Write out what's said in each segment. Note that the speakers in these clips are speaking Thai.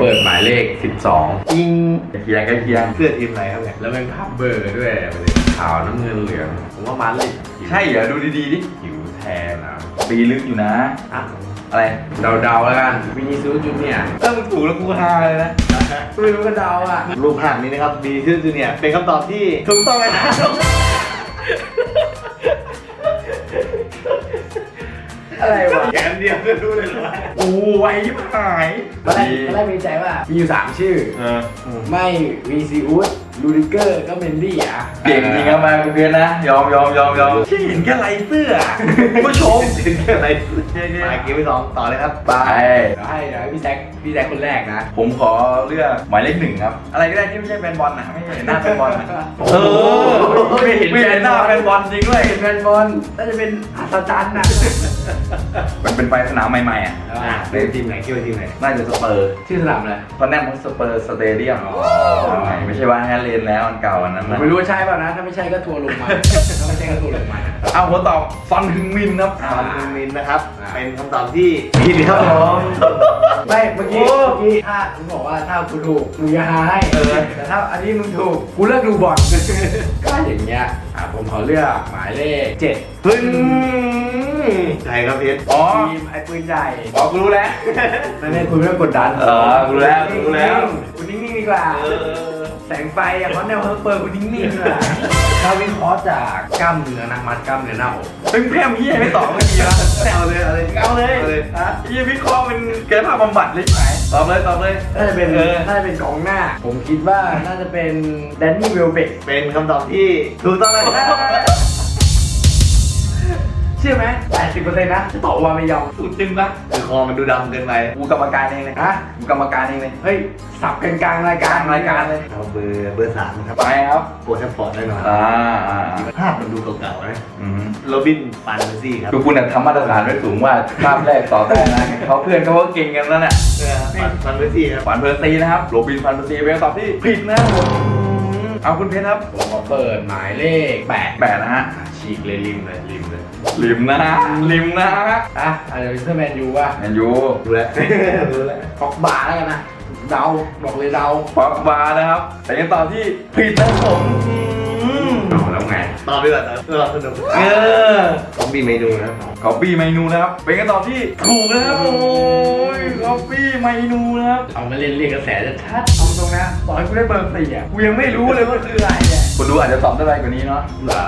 เปิดหมายเลข 12ยิงเคียงใกล้เคียง เสื้อทีมไหนครับเนี่ยแล้วเป็นภาพเบอร์ด้วยประเด็นขาวน้ำเงินเหลือง ผมว่ามาลิดใช่เหรอดูดีๆดิผิวแทนอะปีลึกอยู่นะ อะอะไร เดาๆแล้วกันวินิซูจูเนียร์ถ้ามึงถูกแล้วกูฮาเลยนะไม่รู้ก็เดาอะรูปภาพนี้นะครับบีชื่อจูเนียร์เป็นคำตอบที่ถูกต้องนะครับ อะไรวะแกนเดียวก็รู้เลยว่าโอ้ไวยิบหายตอนแรกตอนแรกมีใจว่ามีอยู่3ชื่อ เออ ไม่วีซีอุสลูดิเกอร์ก็เมนดี้อะเก่งจริงครับมาคุณเพียรนะ ยอมยอมยอมยอมที่เห็นแค่ไรเสื้อคุณผู้ชมถึงแค่ไหนมาเกมที่สองต่อเลยครับไปเดี๋ยวให้เดี๋ยวให้พี่แซคพี่แซคคนแรกนะ ผมขอเลือกหมายเลขหนึ่งครับ อะไรก็ได้ที่ไม่ใช่แฟนบอลนะไม่เห็นหน้าแฟนบอลนะโอ้เอโหอ ไม่เห็นไม่เห็นหน้าแฟนบอลจริงด้วย เห็นแฟนบอลน่าจะเป็นอัศจรรย์นะ มันเป็นไฟสนามใหม่ๆอะอะเป็นทีมไหนคิดว่าทีมไหนน่าจะสเปอร์ชื่อสนามอะไรตอนแรกมันสเปอร์สเตเดียมอ๋อใช่ไม่ใช่ว่าแฮร์เลนแล้วอันเก่าอันนั้นผมนะไม่รู้ว่าใช่เปล่านะ ถ้าไม่ใช่ก็ทัวร์ลงมาถ้าไม่ใช่ก็ทัวร์ลงมาเอาหัวตอบซอนฮึงมินครับซอนฮึงมินนะครับอ่าเป็นคำตอบที่ผิดครับผมไม่เมื่อกี้โอ้เมื่อกี้ถ้ามึงบอกว่าถ้ากูถูกมึงจะหาให้เออแต่ถ้าอันนี้มึงถูกกูเลิกดูบอลก็อย่างเงี้ยอะผมขอเลือกหมายเลขเจ็ดพึ่ง ใช่ครับเพชรอ๋อทีมไอ้ปืนใหญ่อ๋อกูรู้แล้วไม่ไม่คุณไม่ต้องกดดันเออกูรู้แล้วกูรู้แล้วคุณนิ่งๆดีกว่าแสงไฟอะเขาแนวเฮอร์เปิร์คุณนิ่งๆดีกว่าถ้าวิเคราะห์จากกล้ามเนื้อนะมัดกล้ามเนื้อหน้าอกเป็นแพร่มยี่ไม่ตอบเมื่อกี้นะเอาเลยเอาเลยเอาเลยเอาเลยฮะยี่วิเคราะห์เป็นกายภาพบำบัดเลยไหมตอบเลยตอบเลยน่าจะเป็นเออน่าจะเป็นกองหน้า ผมคิดว่าน่าจะเป็นแดนนี่เวลเบกเป็นคำตอบที่ถูกต้องนะครับ เชื่อไหม80%นะจะตอบว่าไม่ยอมสุดจริงปะคือคอมันดูดำเกินไปกูกรรมการเองเลยฮะกูกรรมการเองเลยเฮ้ยสับกันกลางรายการรายการเลยเอาเบอร์เบอร์สามนะครับไปครับโปรแทฟฟอร์ดแน่นอนอ่าอ่าภาพมันดูเก่าๆนะอืมโรบินฟานเบซี่ครับคือคุณน่ะทำมาตรฐานไว้สูงว่าภาพแรกต่อได้นะเขาเพื่อนเขาก็เก่งกันแล้วเนี่ยฟานเบซี่ครับฝันเพอร์ซีนะครับโรบินฟันเพอร์ซีเป็นคำตอบที่ผิดนะครับผม เอาคุณเพชรครับผมขอเปิดหมายเลขแปดแปดนะฮะอะฉีกเลยริมเลยริมเลยลิมนะฮะลิมนะฮะอะอาจจะเป็นเสื้อแมนยูป่ะแมนยูดูแลวดูแลวฟอกบาร์แล้วกันนะเดาบอกเลยเดาปอกบาร์นะครับ แต่ยังตอบที่ผิดนะครับผม ตอบดีกว่าตอบเออสนุกเออต้องมีเมนูนะครับคอปปี้เมนูนะครับ เป็นคำตอบที่ถูกนะครับโอ้ยคอปปี้เมนูนะครับ เอามาเล่นเรียกกระแสจะชัดเอาตรงนะต่อให้กูได้เบอร์สี่อะกูยังไม่รู้เลยว่าคืออะไรเนี่ยคนดูอาจจะตอบได้ไวกว่านี้เนาะเหรอ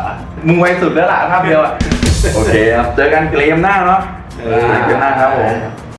มึงไวสุดแล้วล่ะภาพเดียวอะ โอเคครับ เจอกันเกมหน้าเนาะเออเจอกันหน้าครับผมบ